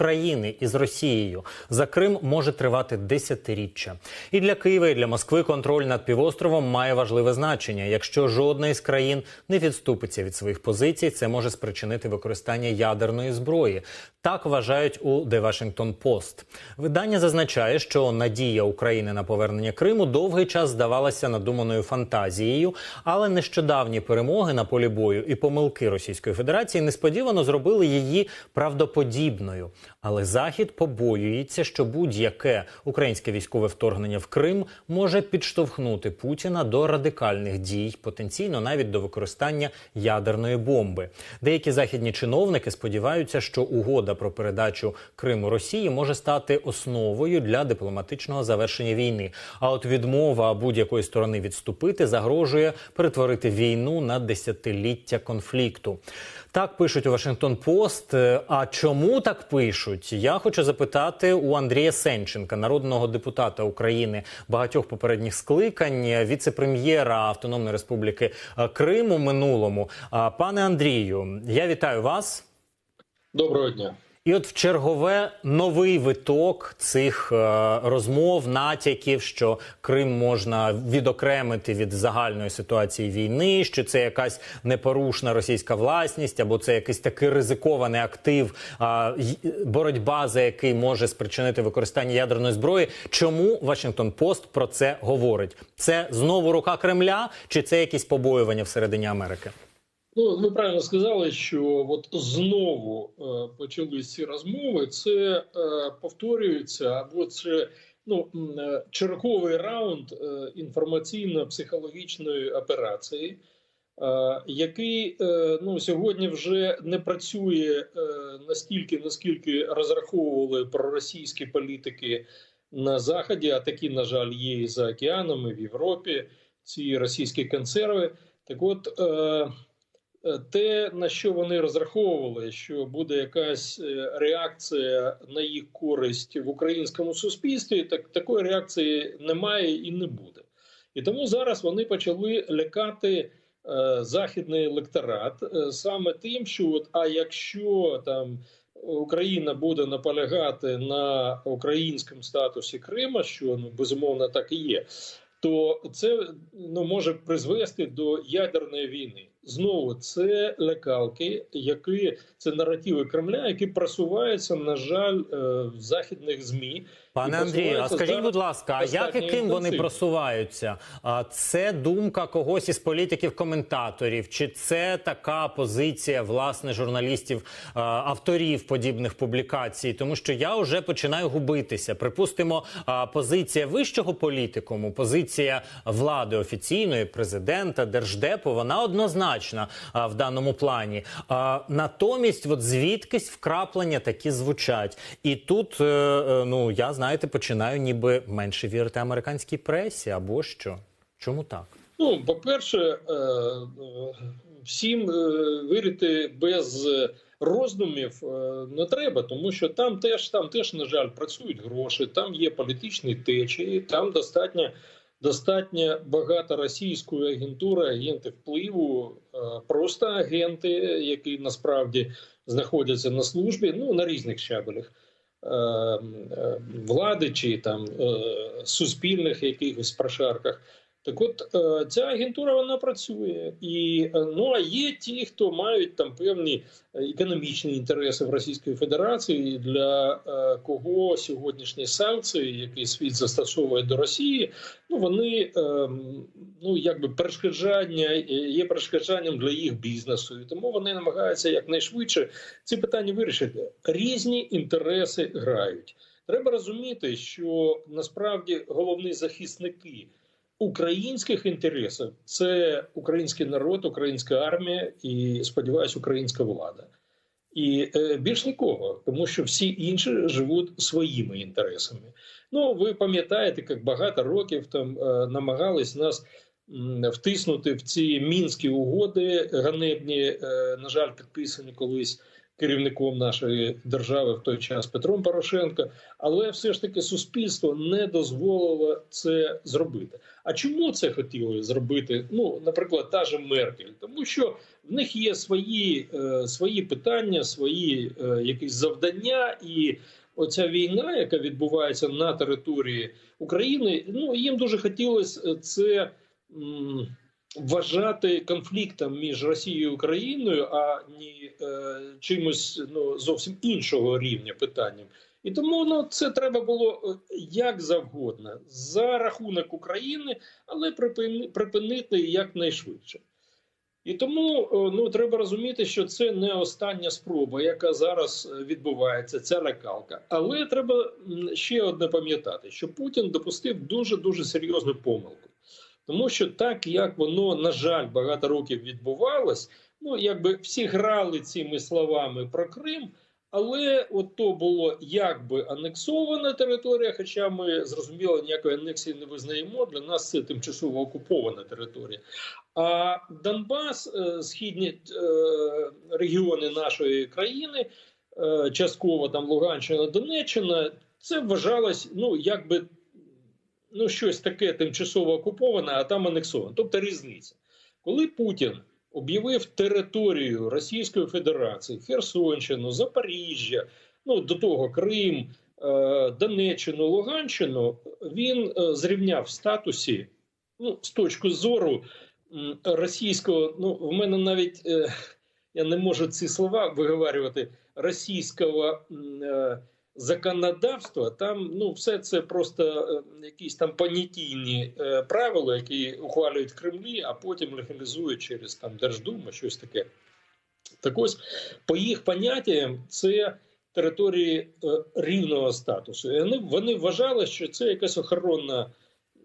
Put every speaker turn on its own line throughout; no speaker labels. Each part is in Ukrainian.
України із Росією за Крим може тривати десятиріччя. І для Києва, і для Москви контроль над півостровом має важливе значення. Якщо жодна із країн не відступиться від своїх позицій, це може спричинити використання ядерної зброї. Так вважають у The Washington Post. Видання зазначає, що надія України на повернення Криму довгий час здавалася надуманою фантазією, але нещодавні перемоги на полі бою і помилки Російської Федерації несподівано зробили її правдоподібною. Але Захід побоюється, що будь-яке українське військове вторгнення в Крим може підштовхнути Путіна до радикальних дій, потенційно навіть до використання ядерної бомби. Деякі західні чиновники сподіваються, що угода про передачу Криму Росії може стати основою для дипломатичного завершення війни. А от відмова будь-якої сторони відступити загрожує перетворити війну на десятиліття конфлікту. Так пишуть у Вашингтон Пост. А чому так пишуть? Я хочу запитати у Андрія Сенченка, народного депутата України багатьох попередніх скликань, віце-прем'єра Автономної Республіки Криму Крим у минулому. А, Пане Андрію, я вітаю вас.
Доброго дня.
І от в чергове новий виток цих е, розмов, натяків, що Крим можна відокремити від загальної ситуації війни, що це якась непорушна російська власність, або це якийсь такий ризикований актив, е, боротьба за який може спричинити використання ядерної зброї. Чому Вашингтон Пост про це говорить? Це знову рука Кремля, чи це якісь побоювання всередині Америки?
Ну ви правильно сказали, що от знову е, почались ці розмови. Це е, повторюється, або це ну е, черговий раунд е, інформаційно-психологічної операції, е, який е, ну сьогодні вже не працює е, настільки, наскільки розраховували проросійські політики на заході. А такі, на жаль, є і за океанами в Європі. Ці російські консерви. Так, от. Е, те, на що вони розраховували, що буде якась е, реакція на їх користь в українському суспільстві, так такої реакції немає і не буде. І тому зараз вони почали лякати е, західний електорат е, саме тим, що от, а якщо там Україна буде наполягати на українському статусі Крима, що ну безумовно так і є, то це ну може призвести до ядерної війни. Знову це лякалки, які це наративи Кремля, які просуваються, на жаль, е, в західних змі.
Пане Андрію, а скажіть, будь ласка, а як і ким вони просуваються? А це думка когось із політиків-коментаторів, чи це така позиція власне журналістів, авторів подібних публікацій? Тому що я вже починаю губитися. Припустимо, позиція вищого політикуму, позиція влади офіційної, президента, держдепу, вона однозначна а, в даному плані. А, натомість, от звідкись вкраплення такі звучать, і тут е, е, ну я знаєте, починаю ніби менше вірити американській пресі або що. Чому так?
Ну, по-перше, е, е, всім вірити без роздумів не треба, тому що там теж там теж, на жаль, працюють гроші, там є політичні течії, там достатньо. Достатньо багато російської агентури, агенти впливу, е, просто агенти, які насправді знаходяться на службі, ну на різних щабелях е, е, влади чи там суспільних якихось прошарках. Так, от е, ця агентура вона працює, і е, ну а є ті, хто мають там певні е, економічні інтереси в Російської Федерації, для кого сьогоднішні санкції, які світ застосовує до Росії, ну вони ну якби перешкоджання є перешкоджанням для їх бізнесу, і тому вони намагаються якнайшвидше ці питання вирішити. Різні інтереси грають. Треба розуміти, що насправді головні захисники українських інтересів це український народ, українська армія і сподіваюся, українська влада. І е, більш нікого, тому що всі інші живуть своїми інтересами. Ну, ви пам'ятаєте, як багато років там е, намагались нас м, втиснути в ці мінські угоди ганебні, е, на жаль, підписані колись керівником нашої держави в той час Петром Порошенко, але все ж таки суспільство не дозволило це зробити. А чому це хотіли зробити? Ну, наприклад, та же Меркель, тому що в них є свої, е, свої питання, свої е, якісь завдання, і оця війна, яка відбувається на території України, ну їм дуже хотілося це. м, Вважати конфліктом між Росією і Україною, а не е, чимось ну зовсім іншого рівня питанням. І тому ну це треба було е, як завгодно за рахунок України, але припини, припинити якнайшвидше. І тому е, ну треба розуміти, що це не остання спроба, яка зараз е, відбувається. Ця лякалка. Але треба ще одне пам'ятати, що Путін допустив дуже дуже серйозну помилку. Тому що так як воно на жаль багато років відбувалось, ну якби всі грали цими словами про Крим, але от то було якби анексована територія. Хоча ми зрозуміло ніякої анексії не визнаємо. Для нас це тимчасово окупована територія. А Донбас, е, східні е, регіони нашої країни, е, частково там Луганщина, Донеччина, це вважалось ну якби ну, щось таке тимчасово окуповане, а там анексоване. Тобто різниця. Коли Путін об'явив територію Російської Федерації, Херсонщину, Запоріжжя, ну до того Крим, е, Донеччину, Луганщину, він е, зрівняв в статусі, ну, з точки зору російського, ну, в мене навіть е, я не можу ці слова виговарювати російського. Законодавства, там ну все це просто е, якісь там понятійні е, правила, які ухвалюють Кремлі, а потім легалізують через там Держдуму, щось таке. Так ось по їх поняттям це території е, рівного статусу. І вони, вони вважали, що це якась охоронна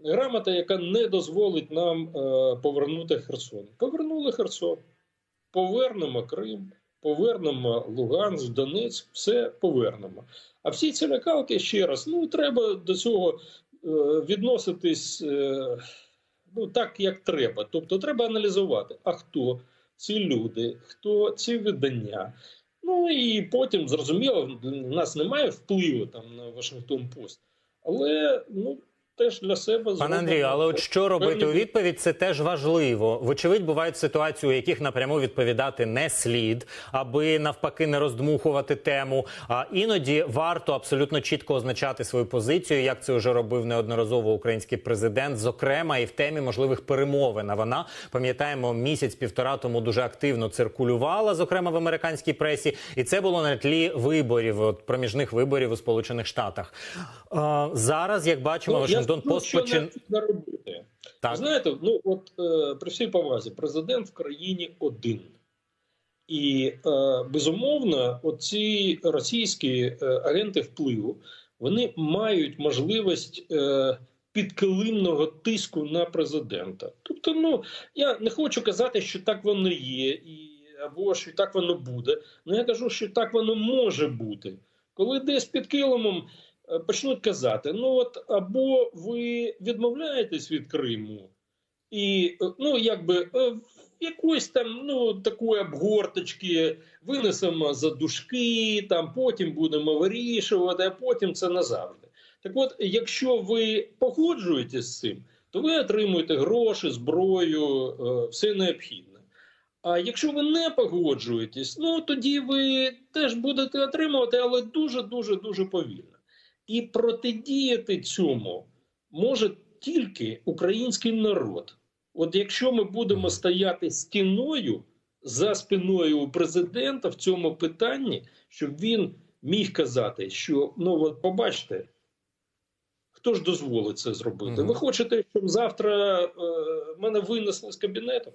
грамота, яка не дозволить нам е, повернути Херсон. Повернули Херсон, повернемо Крим. Повернемо Луганськ, Донецьк, все повернемо. А всі ці лякалки ще раз, ну треба до цього е, відноситись е, ну так, як треба. Тобто, треба аналізувати, а хто ці люди, хто ці видання. Ну і потім зрозуміло, у нас немає впливу там на Вашингтон Пост, але ну. Теж для себе
Пане Андрію, але от що робити
певні
у відповідь, це теж важливо. Вочевидь, бувають ситуації, у яких напряму відповідати не слід, аби навпаки не роздмухувати тему. А іноді варто абсолютно чітко означати свою позицію, як це вже робив неодноразово український президент, зокрема і в темі можливих перемовин. А вона пам'ятаємо місяць-півтора тому дуже активно циркулювала, зокрема в американській пресі, і це було на тлі виборів, от проміжних виборів у Сполучених Штатах. А, зараз, як бачимо,
Ну,
Вашингтон
скажу,
Пост почин...
робити.
Так.
Знаєте, ну от е, при всій повазі, президент в країні один. І е, безумовно, оці російські е, агенти впливу вони мають можливість е, підкилимного тиску на президента. Тобто, ну я не хочу казати, що так воно є, і або що так воно буде. Ну я кажу, що так воно може бути, коли десь під килимом почнуть казати: ну от або ви відмовляєтесь від Криму, і е, ну якби е, якоїсь там ну такої обгорточки винесемо за дужки, там потім будемо вирішувати, а потім це назавжди. Так от, якщо ви погоджуєтесь з цим, то ви отримуєте гроші, зброю, е, все необхідне. А якщо ви не погоджуєтесь, ну тоді ви теж будете отримувати, але дуже дуже дуже повільно. І протидіяти цьому може тільки український народ. От якщо ми будемо стояти стіною за спиною у президента в цьому питанні, щоб він міг казати, що ну от побачте, хто ж дозволить це зробити? Ви хочете, щоб завтра е, мене винесли з кабінету?